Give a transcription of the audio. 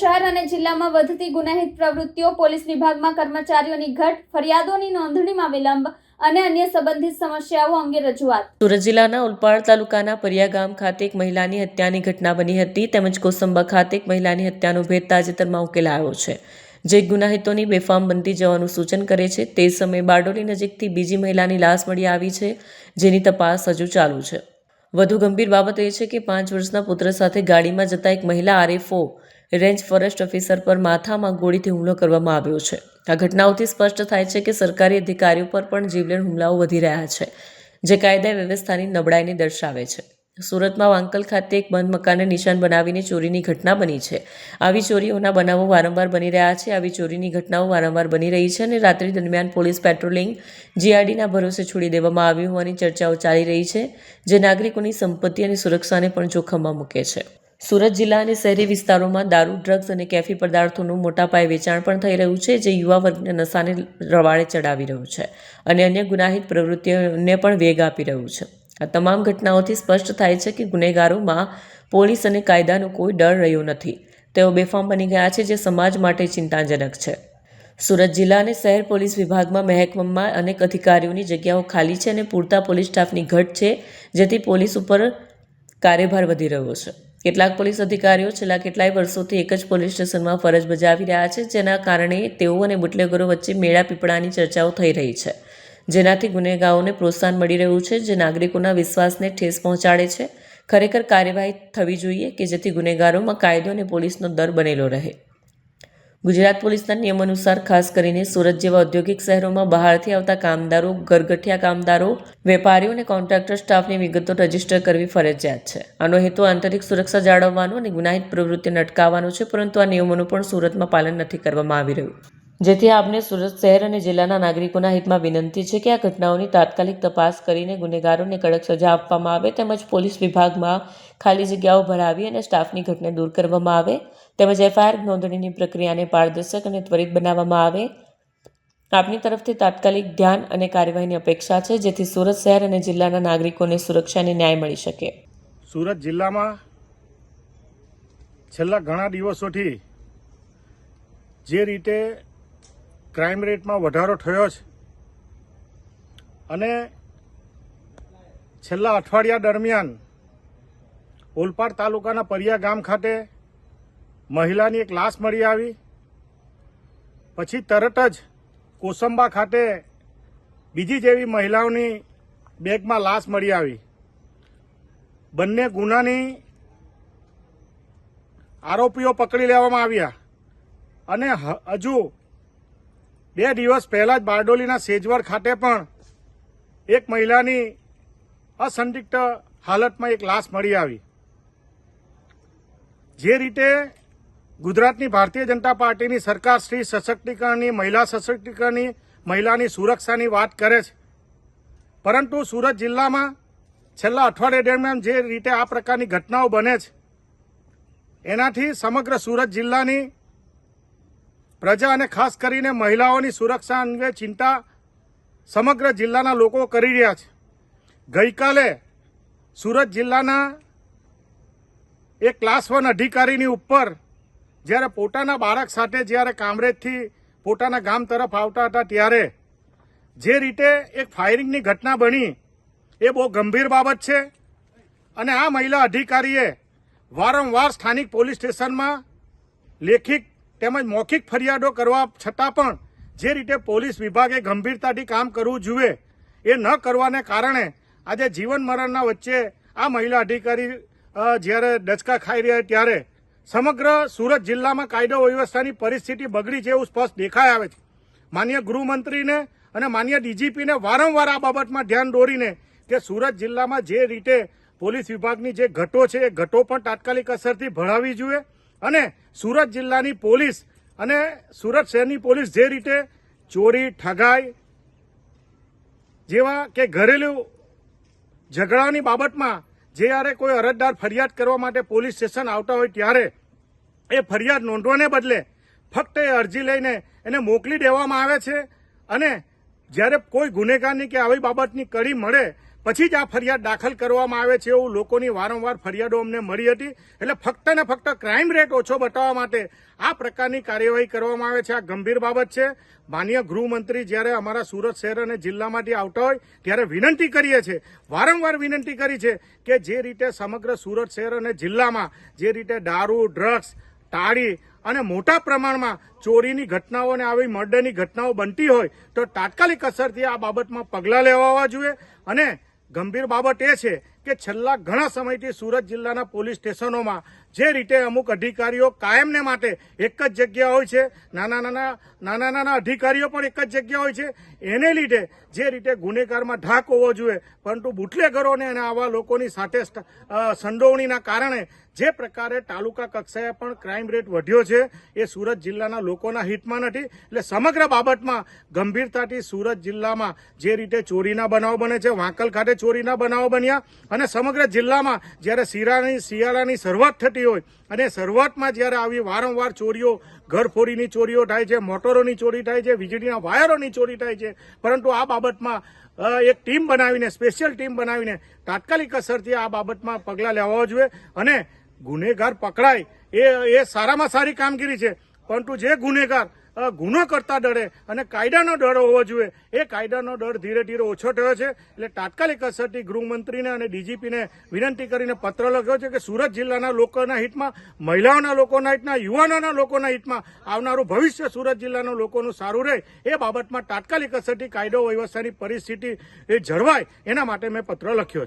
શહેર અને જિલ્લામાં વધતી ગુનાહિત પ્રવૃત્તિઓ પોલીસ વિભાગમાં કર્મચારીઓની ઘટ, ફરિયાદોની નોંધણીમાં વિલંબ અને અન્ય સંબંધિત સમસ્યાઓ અંગે રજૂઆત. સુરત જિલ્લાના ઉલપાડ તાલુકાના પરિયા ગામ ખાતે એક મહિલાની હત્યાની ઘટના બની હતી. તેમજ કોસંબા ખાતે એક મહિલાની હત્યાનો ભેદ તાજેતરમાં ઉકેલાયો છે. જે ગુનાહિતોની બેફામ બનતી જવાનું સૂચન કરે છે. તે સમયે બારડોલી નજીકથી બીજી મહિલાની લાશ મળી આવી છે, જેની તપાસ હજુ ચાલુ છે. વધુ ગંભીર બાબત એ છે કે પાંચ વર્ષના પુત્ર સાથે ગાડીમાં જતા એક મહિલા આરએફઓ રેન્જ ફોરેસ્ટ ઓફિસર પર માથામાં ગોળીથી હુમલો કરવામાં આવ્યો છે. આ ઘટનાઓથી સ્પષ્ટ થાય છે કે સરકારી અધિકારીઓ પર પણ જીવલેણ હુમલાઓ વધી રહ્યા છે, જે કાયદા વ્યવસ્થાની નબળાઈને દર્શાવે છે. સુરતમાં વાંકલ ખાતે એક બંધ મકાનને નિશાન બનાવીને ચોરીની ઘટના બની છે. આવી ચોરીઓના બનાવો વારંવાર બની રહ્યા છે, આવી ચોરીની ઘટનાઓ વારંવાર બની રહી છે અને રાત્રિ દરમિયાન પોલીસ પેટ્રોલિંગ જીઆરડીના ભરોસે છોડી દેવામાં આવ્યું હોવાની ચર્ચાઓ ચાલી રહી છે, જે નાગરિકોની સંપત્તિ અને સુરક્ષાને પણ જોખમમાં મૂકે છે. સુરત જિલ્લા અને શહેરી વિસ્તારોમાં દારૂ, ડ્રગ્સ અને કેફી પદાર્થોનું મોટા પાયે વેચાણ પણ થઈ રહ્યું છે, જે યુવા વર્ગને નશાને રવાડે ચડાવી રહ્યું છે અને અન્ય ગુનાહિત પ્રવૃત્તિઓને પણ વેગ આપી રહ્યું છે. આ તમામ ઘટનાઓથી સ્પષ્ટ થાય છે કે ગુનેગારોમાં પોલીસ અને કાયદાનો કોઈ ડર રહ્યો નથી. તેઓ બેફામ બની ગયા છે, જે સમાજ માટે ચિંતાજનક છે. સુરત જિલ્લા અને શહેર પોલીસ વિભાગમાં મહેકમમાં અનેક અધિકારીઓની જગ્યાઓ ખાલી છે અને પૂરતા પોલીસ સ્ટાફની ઘટ છે, જેથી પોલીસ ઉપર કાર્યભાર વધી રહ્યો છે. કેટલાક પોલીસ અધિકારીઓ છેલ્લા કેટલાય વર્ષોથી એક જ પોલીસ સ્ટેશનમાં ફરજ બજાવી રહ્યા છે, જેના કારણે તેઓ અને બુટલેગરો વચ્ચે મેળા પીપળાની ચર્ચાઓ થઈ રહી છે. જેનાથી ગુનેગારોને પ્રોત્સાહન મળી રહ્યું છે, જે નાગરિકોના વિશ્વાસને ઠેસ પહોંચાડે છે. ખરેખર કાર્યવાહી થવી જોઈએ કે જેથી ગુનેગારોમાં કાયદો અને પોલીસનો દર બનેલો રહે. ગુજરાત પોલીસના નિયમ અનુસાર ખાસ કરીને સુરત જેવા ઔદ્યોગિક શહેરોમાં બહારથી આવતા કામદારો, ઘરગઠિયા કામદારો, વેપારીઓ અને કોન્ટ્રાક્ટર સ્ટાફની વિગતો રજિસ્ટર કરવી ફરજિયાત છે. આનો હેતુ આંતરિક સુરક્ષા જાળવવાનો અને ગુનાહિત પ્રવૃત્તિને અટકાવવાનો છે, પરંતુ આ નિયમોનું પણ સુરતમાં પાલન નથી કરવામાં આવી રહ્યું. જેથી આપને સુરત શહેર અને જિલ્લાના નાગરિકોના હિતમાં વિનંતી છે કે આ ઘટનાઓની તાત્કાલિક તપાસ કરીને ગુનેગારોને કડક સજા આપવામાં આવે તેમજ પોલીસ વિભાગમાં ખાલી જગ્યાઓ ભરાવી અને સ્ટાફની ઘટને દૂર કરવામાં આવે તેમજ એફઆઈઆર નોંધણીની પ્રક્રિયાને પારદર્શક અને ત્વરિત બનાવવામાં આવે. આપની તરફથી તાત્કાલિક ધ્યાન અને કાર્યવાહીની અપેક્ષા છે જેથી સુરત શહેર અને જિલ્લાના નાગરિકોને સુરક્ષા અને ન્યાય મળી શકે. સુરત જિલ્લામાં છેલ્લા ઘણા દિવસોથી જે રીતે ક્રાઇમ રેટમાં વધારો થયો છે. અને છેલ્લા અઠવાડિયા દરમિયાન ઓલપાડ તાલુકાના પરિયા ગામ ખાતે મહિલાની એક લાશ મળી આવી. પછી તરત જ કોસંબા ખાતે બીજી જેવી મહિલાઓની બેગમાં લાશ મળી આવી. બંને ગુનાની આરોપીઓ પકડી લેવામાં આવ્યા. અને હજુ બે દિવસ પહેલા જ બારડોલીના સેજવડ ખાતે પણ એક મહિલાની અસંદિગ્ધ હાલતમાં એક લાશ મળી આવી. જે રીતે ગુજરાતની ભારતીય જનતા પાર્ટીની સરકાર શ્રી સશક્તિકરણની, મહિલા સશક્તિકરણની, મહિલાની સુરક્ષાની વાત કરે છે. પરંતુ સુરત જિલ્લામાં છેલ્લા અઠવાડિયા દરમિયાન જે રીતે આ પ્રકારની ઘટનાઓ બને છે, એનાથી સમગ્ર સુરત જિલ્લાની પ્રજા અને ખાસ કરીને મહિલાઓની સુરક્ષા અંગે ચિંતા સમગ્ર જિલ્લાના લોકો કરી રહ્યા છે. ગઈકાલે સુરત જિલ્લાના એક ક્લાસ વન અધિકારીની ઉપર જ્યારે પોતાના બાળક સાથે જ્યારે કામરેજથી પોતાના ગામ તરફ આવતા હતા ત્યારે જે રીતે એક ફાયરિંગની ઘટના બની એ બહુ ગંભીર બાબત છે અને આ મહિલા અધિકારીએ વારંવાર સ્થાનિક પોલીસ સ્ટેશનમાં લેખિત તેમજ મૌખિક ફરિયાદો કરવા છતાં પણ જે રીતે પોલીસ વિભાગે ગંભીરતાથી કામ કરવું જોઈએ એ ન કરવાને કારણે આજે જીવન મરણના વચ્ચે આ મહિલા અધિકારી જ્યારે ડચકા ખાઈ રહ્યા ત્યારે સમગ્ર સુરત જિલ્લામાં કાયદો વ્યવસ્થાની પરિસ્થિતિ બગડી છે એવું સ્પષ્ટ દેખાઈ આવે છે. માન્ય ગૃહમંત્રીને અને માન્ય ડીજીપીને વારંવાર આ બાબતમાં ધ્યાન દોરીને કે સુરત જિલ્લામાં જે રીતે પોલીસ વિભાગની જે ઘટો છે એ ઘટો પણ તાત્કાલિક અસરથી ભળાવી જોઈએ અને સુરત જિલ્લાની પોલીસ અને સુરત શહેરની પોલીસ જે રીતે ચોરી, ઠગાઈ જેવા કે ઘરેલું ઝઘડાની બાબતમાં જ્યારે કોઈ અરજદાર ફરિયાદ કરવા માટે પોલીસ સ્ટેશન આવતા હોય ત્યારે એ ફરિયાદ નોંધવાને બદલે ફક્ત એ અરજી લઈને એને મોકલી દેવામાં આવે છે અને જ્યારે કોઈ ગુનેગારની કે આવી બાબતની કડી મળે પછી જ આ ફરિયાદ દાખલ કરવામાં આવે છે એવું લોકોની વારંવાર ફરિયાદો અમને મળી હતી. એટલે ફક્ત ને ફક્ત ક્રાઇમ રેટ ઓછો બતાવવા માટે આ પ્રકારની કાર્યવાહી કરવામાં આવે છે. આ ગંભીર બાબત છે. માન્ય ગૃહમંત્રી જ્યારે અમારા સુરત શહેર અને જિલ્લામાંથી આવતા હોય ત્યારે વિનંતી કરીએ છીએ, વારંવાર વિનંતી કરી છે કે જે રીતે સમગ્ર સુરત શહેર અને જિલ્લામાં જે રીતે દારૂ ડ્રગ્સ તાળી અને મોટા પ્રમાણમાં ચોરીની ઘટનાઓ અને આવી મર્ડરની ઘટનાઓ બનતી હોય તો તાત્કાલિક અસરથી આ બાબતમાં પગલાં લેવા જોઈએ અને ગંભીર બાબત એ છે કે છેલ્લા ઘણા સમયથી સુરત જિલ્લાના પોલીસ સ્ટેશનોમાં જે રીતે અમુક અધિકારીઓ કાયમને માટે એક જ જગ્યા હોય છે, નાના નાના નાના નાના અધિકારીઓ પણ એક જ જગ્યા હોય છે, એને લીધે જે રીતે ગુનેગારમાં ઢાક હોવો જોઈએ, પરંતુ બુટલેગરોને અને આવા લોકોની સાથે સંડોવણીના કારણે જે પ્રકારે તાલુકા કક્ષાએ પણ ક્રાઇમ રેટ વધ્યો છે, એ સુરત જિલ્લાના લોકોના હિતમાં નથી, એટલે સમગ્ર બાબતમાં ગંભીરતાથી સુરત જિલ્લામાં જે રીતે ચોરીના બનાવો બને છે, વાંકલ ખાતે ચોરીના બનાવો બન્યા અને સમગ્ર જિલ્લામાં જ્યારે શિયાળાની શિયાળાની શરૂઆત થતી હોય અને શરૂઆતમાં જ્યારે આવી વારંવાર ચોરીઓ, ઘરફોડીની ચોરીઓ થાય છે, મોટરોની ચોરી થાય છે, વીજળીના વાયરોની ચોરી થાય છે, પરંતુ આ બાબતમાં એક ટીમ બનાવીને, સ્પેશિયલ ટીમ બનાવીને તાત્કાલિક અસરથી આ બાબતમાં પગલાં લેવા જોઈએ અને ગુનેગાર પકડાય. એ એ સારામાં સારી કામગીરી છે. પરંતુ જે ગુનેગાર ગુનો કરતા ડરે અને કાયદાનો ડર હોવો જોઈએ. એ કાયદાનો ડર ધીરે ધીરે ઓછો થયો છે. એટલે તાત્કાલિક અસરથી ગૃહમંત્રીને અને ડીજીપીને વિનંતી કરીને પત્ર લખ્યો છે કે સુરત જિલ્લાના લોકોના હિતમાં, મહિલાઓના લોકોના હિતના યુવાનોના લોકોના હિતમાં આવનારું ભવિષ્ય સુરત જિલ્લાના લોકોનું સારું રહે. એ બાબતમાં તાત્કાલિક અસરથી કાયદો વ્યવસ્થાની પરિસ્થિતિ એ જળવાય. એના માટે મેં પત્ર લખ્યો છે.